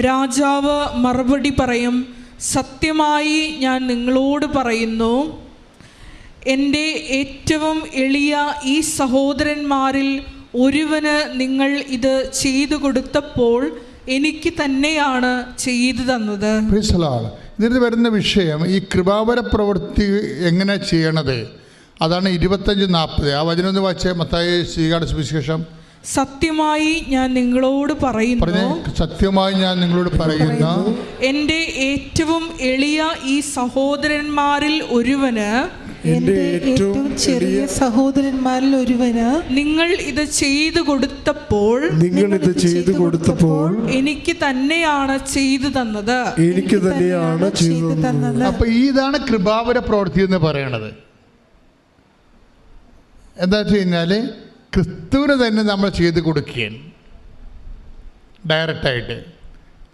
രാജാവ് മറുപടി പറയും സത്യമായി ഞാൻ നിങ്ങളോട് പറയുന്നു എന്റെ ഏറ്റവും എളിയ ഈ സഹോദരന്മാരിൽ ഒരുവന് നിങ്ങൾ ഇത് ചെയ്തു കൊടുത്തപ്പോൾ എനിക്ക് തന്നെയാണ് ചെയ്തു തന്നത്. ഇതിന് വരുന്ന വിഷയം ഈ കൃപാവര പ്രവൃത്തി എങ്ങനെ ചെയ്യണത്? അതാണ് ഇരുപത്തഞ്ച് നാൽപ്പത്. ആ വചനം വായിച്ചേ മത്തായി ശ്രീകാട് സുവിശേഷം. സത്യമായി ഞാൻ നിങ്ങളോട് പറയുന്നു. സത്യമായി ഞാൻ നിങ്ങളോട് പറയുന്നു. എന്റെ ഏറ്റവും എളിയ ഈ സഹോദരന്മാരിൽ ഒരുവന് എന്റെ ഏറ്റവും ചെറിയ സഹോദരന്മാരിൽ ഒരുവന് നിങ്ങൾ ഇത് ചെയ്തു കൊടുത്തപ്പോൾ നിങ്ങൾ ഇത് ചെയ്തു കൊടുത്തപ്പോൾ എനിക്ക് തന്നെയാണ് ചെയ്തു തന്നത്. എനിക്ക് തന്നെയാണ് ചെയ്തു തന്നത്. തന്നത്. അപ്പൊ ഇതാണ് കൃപാവര പ്രവൃത്തി എന്ന് പറയണത്. എന്താ വെച്ച് കഴിഞ്ഞാൽ ക്രിസ്തുവിന് തന്നെ നമ്മൾ ചെയ്ത് കൊടുക്കുകയാണ് ഡയറക്റ്റായിട്ട്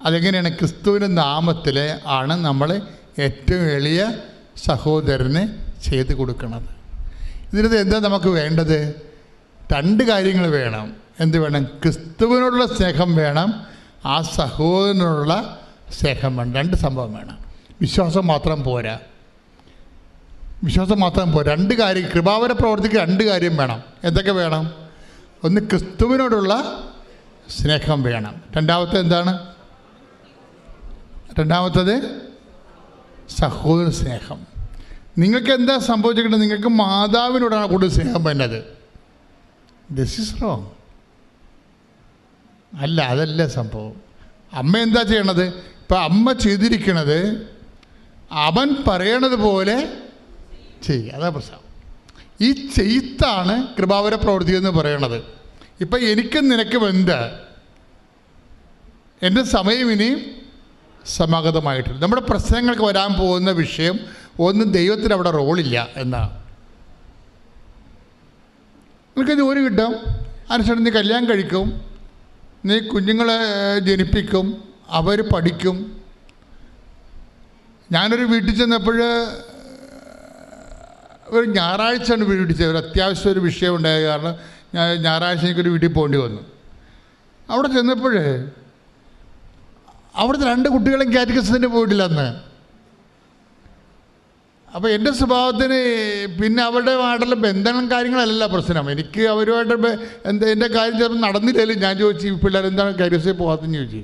അതെങ്ങനെയാണ്? ക്രിസ്തുവിന്റെ നാമത്തിൽ ആണ് നമ്മൾ ഏറ്റവും എളിയ സഹോദരന് ചെയ്ത് കൊടുക്കുന്നത്. ഇതിനകത്ത് എന്താ നമുക്ക് വേണ്ടത്? രണ്ട് കാര്യങ്ങൾ വേണം. എന്ത് വേണം? ക്രിസ്തുവിനോടുള്ള സ്നേഹം വേണം. ആ സഹോദരനോടുള്ള സ്നേഹം വേണം. രണ്ട് സംഭവം വേണം. വിശ്വാസം മാത്രം പോരാ. വിശ്വാസം മാത്രം പോരാ. രണ്ട് കാര്യം കൃപാവര പ്രവർത്തിക്ക് രണ്ട് കാര്യം വേണം. എന്തൊക്കെ വേണം? ഒന്ന് ക്രിസ്തുവിനോടുള്ള സ്നേഹം വേണം. രണ്ടാമത്തെ എന്താണ്? രണ്ടാമത്തത് സഹോദര സ്നേഹം. നിങ്ങൾക്ക് എന്താ സംഭവിച്ചിരിക്കുന്നത്? നിങ്ങൾക്ക് മാതാവിനോടാണ് കൂടുതൽ സ്നേഹം വേണ്ടത് ദിസ് ഇസ് റോങ് അല്ല അതല്ല സംഭവം. അമ്മ എന്താ ചെയ്യണത്? ഇപ്പം അമ്മ ചെയ്തിരിക്കണത് അവൻ പറയണത് പോലെ ചെയ്യുക. അതാ പ്രശ്നം. ഈ ചെയ്ത്താണ് കൃപാവര പ്രവൃത്തി എന്ന് പറയണത്. ഇപ്പം എനിക്കും നിനക്കും എന്ത്? എന്റെ സമയം ഇനിയും സമാഗതമായിട്ടില്ല. നമ്മുടെ പ്രശ്നങ്ങൾക്ക് വരാൻ പോകുന്ന വിഷയം ഒന്നും ദൈവത്തിന് അവിടെ റോളില്ല എന്നാണ് നിനക്ക് ജോലി കിട്ടും. അനുസരിച്ച് നീ കല്യാണം കഴിക്കും. നീ കുഞ്ഞുങ്ങളെ ജനിപ്പിക്കും. അവർ പഠിക്കും. ഞാനൊരു വീട്ടിൽ ചെന്നപ്പോൾ ഒരു ഞായറാഴ്ചയാണ് വീട് പിടിച്ചത് ഒരു അത്യാവശ്യം ഒരു വിഷയം ഉണ്ടായ കാരണം ഞാൻ ഞായറാഴ്ച എനിക്കൊരു വീട്ടിൽ പോകേണ്ടി വന്നു. അവിടെ ചെന്നപ്പോഴേ അവിടുത്തെ രണ്ട് കുട്ടികളും കാറ്റഗസിന് പോയിട്ടില്ല അന്ന്. അപ്പോൾ എന്റെ സ്വഭാവത്തിന് പിന്നെ അവരുടെ ആയിട്ടുള്ള ബന്ധങ്ങളും കാര്യങ്ങളല്ല പ്രശ്നം. എനിക്ക് അവരുമായിട്ട് എന്താ എന്റെ കാര്യം ചിലപ്പോൾ നടന്നില്ലെങ്കിലും ഞാൻ ചോദിച്ചു ഈ പിള്ളേർ എന്താണ് കാര്യസേ പോകാത്തെന്ന് ചോദിച്ചു.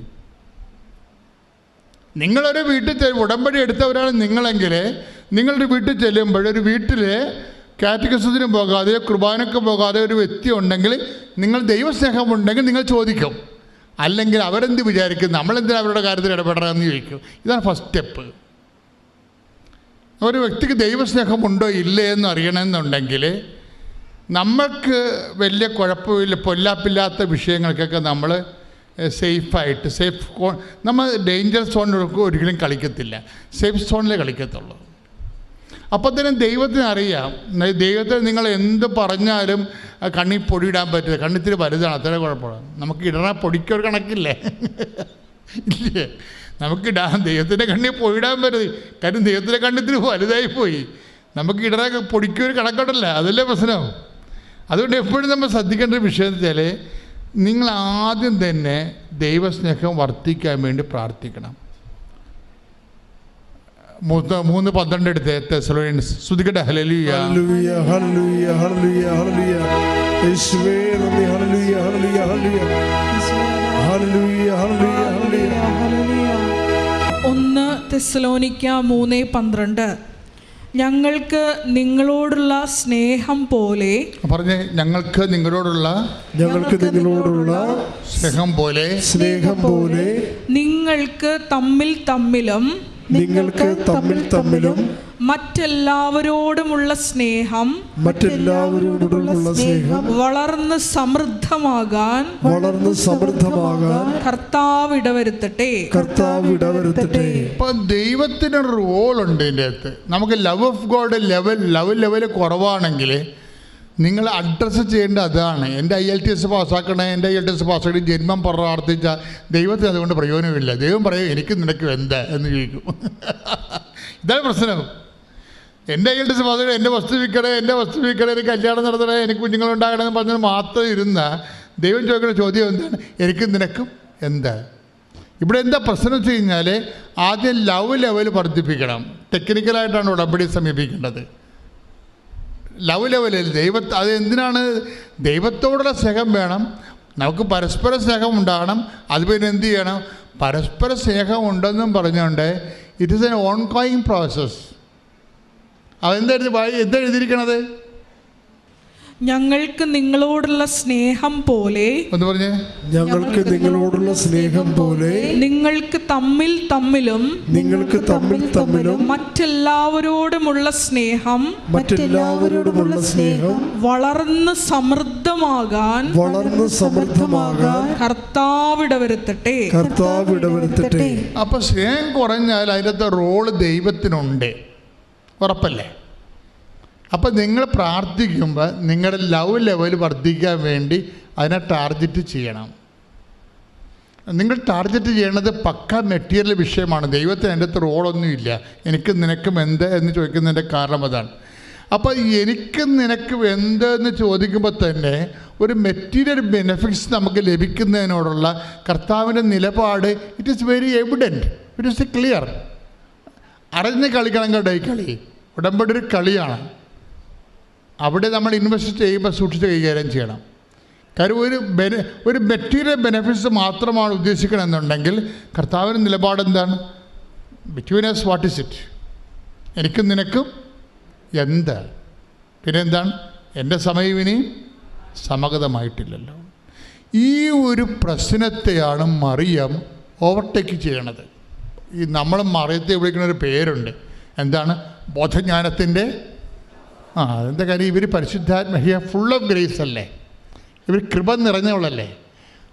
നിങ്ങളൊരു വീട്ടിൽ ഉടമ്പടി എടുത്തവരാണ് നിങ്ങളെങ്കിൽ നിങ്ങളുടെ വീട്ടിൽ ചെല്ലുമ്പോൾ ഒരു വീട്ടിൽ കാറ്റഗസത്തിന് പോകാതെ കുർബാനക്ക് പോകാതെ ഒരു വ്യക്തി ഉണ്ടെങ്കിൽ നിങ്ങൾ ദൈവസ്നേഹമുണ്ടെങ്കിൽ നിങ്ങൾ ചോദിക്കും. അല്ലെങ്കിൽ അവരെന്ത് വിചാരിക്കും? നമ്മളെന്തിനാ അവരുടെ കാര്യത്തിൽ ഇടപെടണമെന്ന് ചോദിക്കും. ഇതാണ് ഫസ്റ്റ് സ്റ്റെപ്പ് ഒരു വ്യക്തിക്ക് ദൈവസ്നേഹമുണ്ടോ ഇല്ലേ എന്ന് അറിയണമെന്നുണ്ടെങ്കിൽ നമ്മൾക്ക് വലിയ കുഴപ്പമില്ല പൊല്ലാപ്പില്ലാത്ത വിഷയങ്ങൾക്കൊക്കെ നമ്മൾ സേഫായിട്ട് സേഫ് നമ്മൾ ഡേഞ്ചർ സോണിലൊക്കെ ഒരിക്കലും കളിക്കത്തില്ല. സേഫ് സോണിലേ കളിക്കത്തുള്ളൂ. അപ്പോൾ തന്നെ ദൈവത്തിന് അറിയാം. ദൈവത്തെ ദൈവത്തിന് നിങ്ങൾ എന്ത് പറഞ്ഞാലും കണ്ണി കണ്ണിൽ പൊടിയിടാൻ പറ്റില്ല. കണ്ണിത്തിരി വലുതാണ് അത്ര കുഴപ്പമാണ് നമുക്ക് ഇടണ പൊടിക്കൊരു കണക്കില്ലേ? ഇല്ലേ? നമുക്കിടാൻ ദൈവത്തിന്റെ കണ്ണിൽ പൊടിയിടാൻ പറ്റത് കാര്യം ദൈവത്തിന്റെ കണ്ണിത്തിരി വലുതായി പോയി. നമുക്ക് ഇടണ പൊടിക്കൊരു കണക്കുണ്ടല്ല. അതല്ലേ പ്രശ്നം? അതുകൊണ്ട് എപ്പോഴും നമ്മൾ ശ്രദ്ധിക്കേണ്ട ഒരു വിഷയം എന്ന് വെച്ചാൽ നിങ്ങൾ ആദ്യം തന്നെ ദൈവസ്നേഹം വർദ്ധിക്കാൻ വേണ്ടി പ്രാർത്ഥിക്കണം. മൂന്ന് മൂന്ന് പന്ത്രണ്ട് എടുത്ത് തെസലോണിയൻസ് ശ്രദ്ധിക്കട്ടെ ഹലലുയ ഹല്ലേലൂയ ഹല്ലേലൂയ ഹല്ലേലൂയ ഹല്ലേലൂയ. യേശുവേ നന്ദി ഹല്ലേലൂയ ഹല്ലേലൂയ ഹല്ലേലൂയ. ഹല്ലേലൂയ ഹലലുയ ഒന്ന് തെസലോനിക്ക മൂന്ന് പന്ത്രണ്ട്. ഞങ്ങൾക്ക് നിങ്ങളോടുള്ള സ്നേഹം പോലെ പറഞ്ഞ ഞങ്ങൾക്ക് നിങ്ങളോടുള്ള ഞങ്ങൾക്ക് നിങ്ങളോടുള്ള സ്നേഹം പോലെ സ്നേഹം പോലെ നിങ്ങൾക്ക് തമ്മിൽ തമ്മിലും നിങ്ങൾക്ക് തമ്മിൽ തമ്മിലും മറ്റെല്ലാവരോടുമുള്ള സ്നേഹം മറ്റെല്ലാവരോടുമുള്ള സ്നേഹം വളർന്ന് സമൃദ്ധമാകാൻ വളർന്ന് സമൃദ്ധമാകാൻ കർത്താവ് ഇടവരുത്തട്ടെ. കർത്താവ് ഇടവരുത്തട്ടെ. ഇപ്പൊ ദൈവത്തിനൊരു റോൾ ഉണ്ട് ഇതിന്റെ അകത്ത്. നമുക്ക് love of God level love level കുറവാണെങ്കിൽ നിങ്ങൾ അഡ്രസ്സ് ചെയ്യേണ്ട അതാണ്. എന്റെ ഐ എൽ ടി എസ് പാസ്സാക്കണേ എന്റെ ഐ എൽ ടി എസ് പാസ്സാക്കി ജന്മം പ്രാർത്ഥിച്ച ദൈവത്തിന് അതുകൊണ്ട് പ്രയോജനമില്ല. ദൈവം പറയും എനിക്ക് നിനക്ക് എന്താ എന്ന് ചോദിക്കും. ഇതാണ് പ്രശ്നം. എന്റെ ഐ എൽ ടി എസ് പാസ്സാക്കി എന്റെ വസ്തു വിൽക്കണേ എന്റെ വസ്തു വിൽക്കണേ എനിക്ക് കല്യാണം നടത്തണേ എനിക്ക് കുഞ്ഞുങ്ങളുണ്ടാകണമെന്ന് പറഞ്ഞാൽ മാത്രം ഇരുന്ന ദൈവം ചോദിക്കുന്ന ചോദ്യം എന്താണ്? എനിക്കും നിനക്കും എന്താ? ഇവിടെ എന്താ പ്രശ്നം വെച്ച് കഴിഞ്ഞാൽ ആദ്യം ലവ് ലെവൽ വർദ്ധിപ്പിക്കണം. ടെക്നിക്കലായിട്ടാണ് ഉടമ്പടി സമീപിക്കേണ്ടത്. ലവ് ലെവലിൽ ദൈവ അത് എന്തിനാണ്? ദൈവത്തോടുള്ള സ്നേഹം വേണം. നമുക്ക് പരസ്പര സ്നേഹം ഉണ്ടാകണം. അത് പിന്നെ എന്ത് ചെയ്യണം? പരസ്പര സ്നേഹം ഉണ്ടെന്നും പറഞ്ഞുകൊണ്ട് it is an ongoing process അതെന്തായിരുന്നു? വായി എന്താ എഴുതിയിരിക്കണത് ഞങ്ങൾക്ക് നിങ്ങളോടുള്ള സ്നേഹം പോലെ എന്ന് പറഞ്ഞേ? ഞങ്ങൾക്ക് നിങ്ങളോടുള്ള സ്നേഹം പോലെ നിങ്ങൾക്ക് തമ്മിൽ തമ്മിലും നിങ്ങൾക്ക് തമ്മിൽ തമ്മിലും മറ്റെല്ലാവരോടുമുള്ള സ്നേഹം മറ്റെല്ലാവരോടുമുള്ള സ്നേഹം വളർന്ന് സമൃദ്ധമാകാൻ വളർന്ന് സമൃദ്ധമാകാൻ കർത്താവിട വരുത്തട്ടെ കർത്താവ് ഇടവരുത്തട്ടെ അപ്പൊ സ്നേഹം കുറഞ്ഞാൽ അതിനകത്ത് റോൾ ദൈവത്തിനുണ്ട്. ഉറപ്പല്ലേ? അപ്പം നിങ്ങൾ പ്രാർത്ഥിക്കുമ്പോൾ നിങ്ങളുടെ ലവ് ലെവൽ വർദ്ധിക്കാൻ വേണ്ടി അതിനെ ടാർഗറ്റ് ചെയ്യണം. നിങ്ങൾ ടാർഗറ്റ് ചെയ്യേണ്ടത് പക്ക മെറ്റീരിയൽ വിഷയമാണ്. ദൈവത്തിന് എന്റെ അടുത്ത് റോളൊന്നുമില്ല എനിക്ക് നിനക്കും എന്ത് എന്ന് ചോദിക്കുന്നതിന്റെ കാരണം അതാണ്. അപ്പോൾ എനിക്ക് നിനക്ക് എന്ത് എന്ന് ചോദിക്കുമ്പോൾ തന്നെ ഒരു മെറ്റീരിയൽ ബെനിഫിറ്റ്സ് നമുക്ക് ലഭിക്കുന്നതിനോടുള്ള കർത്താവിന്റെ നിലപാട് it is very evident it is clear അറിഞ്ഞ് കളിക്കണം കേട്ടോ ഈ കളി? ഉടമ്പടി ഒരു കളിയാണ്. അവിടെ നമ്മൾ ഇൻവെസ്റ്റ് ചെയ്യുമ്പോൾ സൂക്ഷിച്ച് കൈകാര്യം ചെയ്യണം. കാര്യം ഒരു ബെന ഒരു മെറ്റീരിയൽ ബെനിഫിറ്റ്സ് മാത്രമാണ് ഉദ്ദേശിക്കണമെന്നുണ്ടെങ്കിൽ കർത്താവിന്റെ നിലപാട് എന്താണ്? Between us what is it എനിക്കും നിനക്കും എന്ത്? പിന്നെ എന്താണ്? എന്റെ സമയം ഇനി സമഗതമായിട്ടില്ലല്ലോ. ഈ ഒരു പ്രശ്നത്തെയാണ് മറിയം ഓവർടേക്ക് ചെയ്യണത്. ഈ നമ്മൾ മറിയത്തെ വിളിക്കുന്ന ഒരു പേരുണ്ട്. എന്താണ്? ബോധജ്ഞാനത്തിന്റെ ആ അതിന്റെ കാര്യം? ഇവർ പരിശുദ്ധാത്മഹിയ ഫുൾ ഓഫ് ഗ്രേസ് അല്ലേ? ഇവർ കൃപ നിറഞ്ഞവളല്ലേ?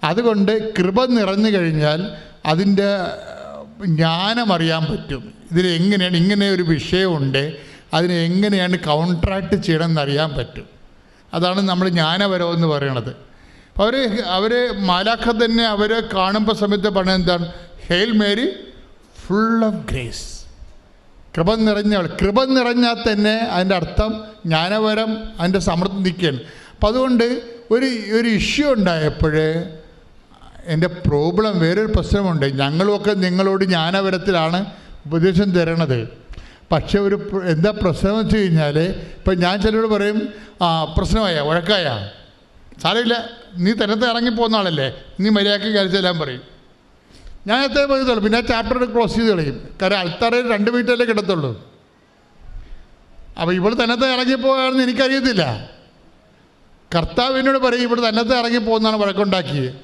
അതുകൊണ്ട് കൃപ നിറഞ്ഞു കഴിഞ്ഞാൽ അതിന്റെ ജ്ഞാനം അറിയാൻ പറ്റും. ഇതിന് എങ്ങനെയാണ് ഇങ്ങനെ ഒരു വിഷയമുണ്ട് അതിനെ എങ്ങനെയാണ് കൗൺട്രാക്ട് ചെയ്യണമെന്ന് അറിയാൻ പറ്റും. അതാണ് നമ്മൾ ജ്ഞാനപരം എന്ന് പറയണത്. അവർ അവർ മാലാഖ തന്നെ അവരെ കാണുമ്പോൾ സമയത്ത് പറഞ്ഞ എന്താണ്? Hail Mary full of grace കൃപ നിറഞ്ഞവൾ. കൃപ നിറഞ്ഞാൽ തന്നെ അതിന്റെ അർത്ഥം ജ്ഞാനപരം അതിന്റെ സമൃദ്ധി നിൽക്കുകയാണ്. അപ്പം അതുകൊണ്ട് ഒരു ഒരു ഇഷ്യൂ ഉണ്ടായപ്പോൾ എന്റെ പ്രോബ്ലം വേറൊരു പ്രശ്നമുണ്ട്. ഞങ്ങളുമൊക്കെ നിങ്ങളോട് ജ്ഞാനപരത്തിലാണ് ഉപദേശം തരണത്. പക്ഷെ ഒരു എന്താ പ്രശ്നം വെച്ച് കഴിഞ്ഞാൽ ഇപ്പം ഞാൻ ചിലരോട് പറയും ആ പ്രശ്നമായ? വഴക്കായ? സാരമില്ല. നീ തരത്തെ ഇറങ്ങിപ്പോകുന്ന ആളല്ലേ? നീ മര്യാദയ്ക്ക് കഴിച്ചെല്ലാം പറയും. ഞാൻ എത്തേ പോയതുള്ളൂ പിന്നെ ആ ചാപ്റ്റർ ക്ലോസ് ചെയ്ത് കളയും. കാരണം അൾത്താറയിൽ രണ്ട് മിനിറ്റല്ലേ കിടത്തുള്ളൂ. അപ്പോൾ ഇവിടെ തന്നത്തെ ഇറങ്ങിപ്പോകാമെന്ന് എനിക്കറിയത്തില്ല. കർത്താവ് എന്നോട് പറയും ഇവിടെ തന്നത്തെ ഇറങ്ങിപ്പോകുന്നതാണ് വഴക്കുണ്ടാക്കിയത്.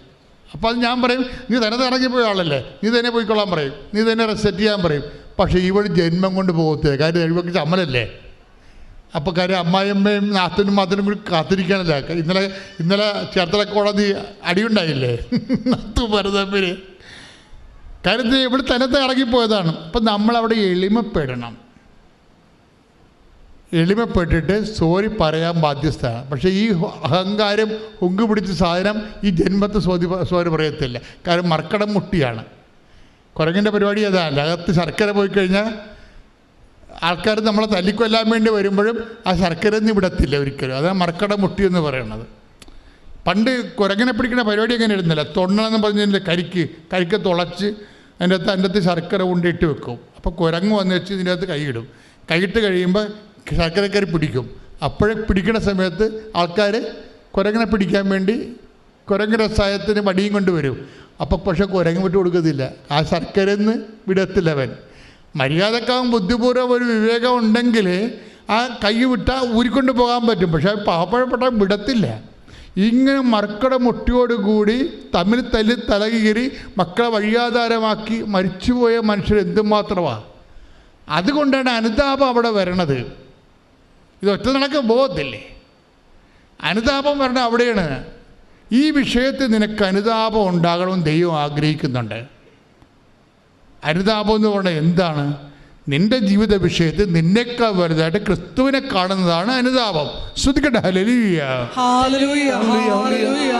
അപ്പോൾ അത് ഞാൻ പറയും നീ തന്നത്തെ ഇറങ്ങിപ്പോയ ആളല്ലേ? നീ തന്നെ പോയിക്കൊള്ളാൻ പറയും. നീ തന്നെ റെസെറ്റ് ചെയ്യാൻ പറയും. പക്ഷേ ഇവിടെ ജന്മം കൊണ്ട് പോകത്തില്ല. കാര്യം കഴിവൊക്കെ ചമ്മലല്ലേ? അപ്പോൾ കാര്യം അമ്മായിയമ്മയും നാത്തനും മാത്തനും കൂടി കാത്തിരിക്കാനല്ല. ഇന്നലെ ഇന്നലെ ചേർത്തല കോടതി അടിയുണ്ടായില്ലേ? നത്തു ഭരതമ്പിന് കാര്യത്തിൽ ഇവിടെ തനത്തെ ഇറങ്ങിപ്പോയതാണ്. അപ്പം നമ്മളവിടെ എളിമപ്പെടണം. എളിമപ്പെട്ടിട്ട് സോറി പറയാൻ ബാധ്യസ്ഥാണ് പക്ഷേ ഈ അഹങ്കാരം ഹുങ്ക് പിടിച്ച സാധനം ഈ ജന്മത്തെ സോതി സോറി പറയത്തില്ല. കാരണം മർക്കടം മുട്ടിയാണ്. കുരങ്ങിന്റെ പരിപാടി അതാണ് അകത്ത് ശർക്കര പോയി കഴിഞ്ഞാൽ ആൾക്കാർ നമ്മളെ തല്ലിക്കൊല്ലാൻ വേണ്ടി വരുമ്പോഴും ആ ശർക്കര ഒന്നും വിടത്തില്ല ഒരിക്കലും. അതാണ് മർക്കട മുട്ടി എന്ന് പറയുന്നത് പണ്ട് കുരങ്ങനെ പിടിക്കുന്ന പരിപാടി അങ്ങനെ ഇരുന്നില്ല? തൊണ്ണെന്ന് പറഞ്ഞതിന്റെ കരിക്ക് കരിക്ക് തുളച്ച് അതിന്റെ അകത്ത് അതിന്റെ അകത്ത് ശർക്കര കൊണ്ടിട്ട് വെക്കും. അപ്പോൾ കുരങ്ങ് വന്ന് വെച്ച് ഇതിന്റെ അകത്ത് കൈയിടും. കൈയിട്ട് കഴിയുമ്പോൾ ശർക്കരക്കരി പിടിക്കും. അപ്പോഴേ പിടിക്കുന്ന സമയത്ത് ആൾക്കാർ കുരങ്ങനെ പിടിക്കാൻ വേണ്ടി കുരങ്ങ് രസായത്തിന് വടിയും കൊണ്ടുവരും അപ്പോൾ പക്ഷെ കുരങ്ങ് വിട്ട് കൊടുക്കത്തില്ല. ആ ശർക്കരന്ന് വിടത്തില്ല അവൻ മര്യാദക്കാവും ബുദ്ധിപൂർവം ഒരു വിവേകം ഉണ്ടെങ്കിൽ ആ കൈ വിട്ടാൽ ഊരിക്കൊണ്ട് പോകാൻ പറ്റും. പക്ഷേ പാവപ്പെട്ട വിടത്തില്ല. ഇങ്ങനെ മർക്കട മുട്ടിയോടുകൂടി തമ്മിൽ തല്ലി തലകീറി മക്കളെ വഴിയാധാരമാക്കി മരിച്ചുപോയ മനുഷ്യർ എന്തുമാത്രമാണ് അതുകൊണ്ടാണ് അനുതാപം അവിടെ വരണത്. ഇത് ഒറ്റ നടക്കം ബോധത്തില്ലേ അനുതാപം വരണ അവിടെയാണ്. ഈ വിഷയത്തിൽ നിനക്ക് അനുതാപം ഉണ്ടാകണമെന്ന് ദൈവം ആഗ്രഹിക്കുന്നുണ്ട്. അനുതാപം എന്ന് പറഞ്ഞാൽ എന്താണ്? നിന്റെ ജീവിത വിഷയത്തിൽ നിന്നേക്കാൾ വലുതായിട്ട് ക്രിസ്തുവിനെ കാണുന്നതാണ് അനുതാപം. ശ്രദ്ധിക്കട്ടെ ഹല്ലേലൂയ ഹല്ലേലൂയ. ഹല്ലേലൂയ.